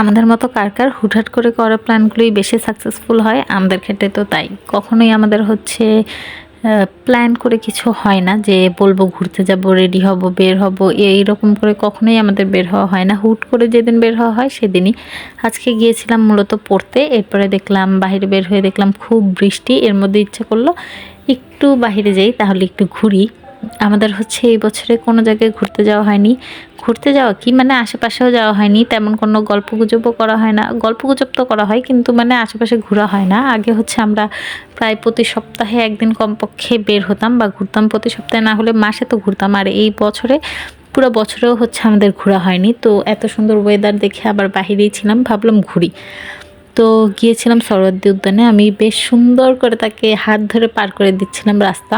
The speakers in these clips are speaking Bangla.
আমাদের মতো কার কার হুটহাট করে করা প্ল্যানগুলোই বেশি সাকসেসফুল হয়? আমাদের ক্ষেত্রে তো তাই। কখনোই আমাদের হচ্ছে প্ল্যান করে কিছু হয় না যে বলব ঘুরতে যাব রেডি হব, বের হব এইরকম করে কখনোই আমাদের বের হওয়া হয় না। হুট করে যেদিন বের হওয়া হয় সেদিনই। আজকে গিয়েছিলাম মূলত পড়তে, এরপরে দেখলাম বাইরে বের হয়ে দেখলাম খুব বৃষ্টি, এর মধ্যে ইচ্ছা করল একটু বাইরে যাই, তাহলে একটু ঘুরি। আমাদের হচ্ছে এই বছরে কোনো জায়গায় ঘুরতে যাওয়া হয়নি। ঘুরতে যাওয়া কি? মানে আশেপাশেও যাওয়া হয়নি। তেমন কোনো গল্প গুজবও করা হয় না। গল্প গুজব তো করা হয়, কিন্তু মানে আশেপাশে ঘোরা হয় না। আগে হচ্ছে আমরা প্রায় প্রতি সপ্তাহে একদিন কমপক্ষে বের হতাম বা ঘুরতাম। প্রতি সপ্তাহে না হলে মাসে তো ঘুরতাম। আর এই বছরে পুরো বছরেও হচ্ছে আমাদের ঘোরা হয়নি। তো এত সুন্দর ওয়েদার দেখে আবার বাহিরেই ছিলাম, ভাবলাম ঘুরি। তো গিয়েছিলাম সরোয়ার্দী উদ্যানে। আমি বেশ সুন্দর করে তাকে হাত ধরে পার করে দিচ্ছিলাম রাস্তা।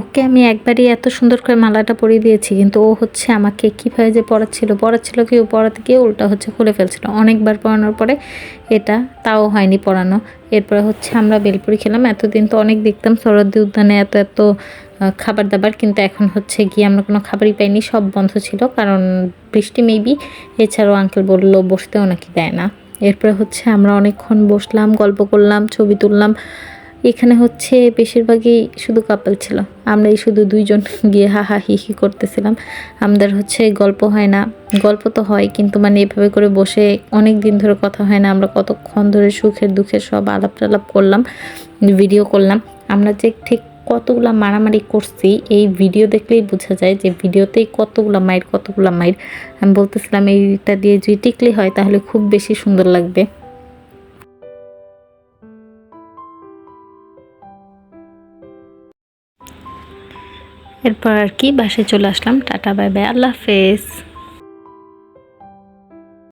ওকে আমি একবারই এত সুন্দর করে মালাটা পরিয়ে দিয়েছি, কিন্তু ও হচ্ছে আমাকে কীভাবে যে পড়াচ্ছিল পড়াচ্ছিল কি, ও পড়াতে গিয়ে উল্টা হচ্ছে খুলে ফেলছিল। অনেকবার পড়ানোর পরে এটা তাও হয়নি পড়ানো এরপরে হচ্ছে আমরা বেলপুরি খেলাম। এতদিন তো অনেক দেখতাম সরদ্দি উদ্যানে এত এত খাবার দাবার কিন্তু এখন হচ্ছে গিয়ে আমরা কোনো খাবারই পাইনি, সব বন্ধ ছিল। কারণ বৃষ্টি মেবি এছাড়াও আঙ্কেল বলল, বসতেও নাকি দেয় না। এরপরে হচ্ছে আমরা অনেকক্ষণ বসলাম, গল্প করলাম, ছবি তুললাম। এখানে হচ্ছে বেশিরভাগই শুধু কাপল ছিল। আমরাই শুধু দুইজন গিয়ে হা হা হি হি করতেছিলাম। আমাদের হচ্ছে গল্প হয় না। গল্প তো হয়, কিন্তু মানে এভাবে করে বসে অনেক দিন ধরে কথা হয় না। আমরা কতক্ষণ ধরে সুখের দুঃখের সব আলাপ টালাপ করলাম ভিডিও করলাম। আমরা যে ঠিক কতগুলা মারামারি করছি, এই ভিডিও দেখলেই বোঝা যায় যে ভিডিওতেই কতগুলা মায়ের কতগুলা মায়ের আমি বলতেছিলাম, এইটা দিয়ে যদি টিকলি হয়, তাহলে খুব বেশি সুন্দর লাগবে। এরপর আর কি বাসে চলে আসলাম। Tata bye bye. আল্লাহ হাফেজ।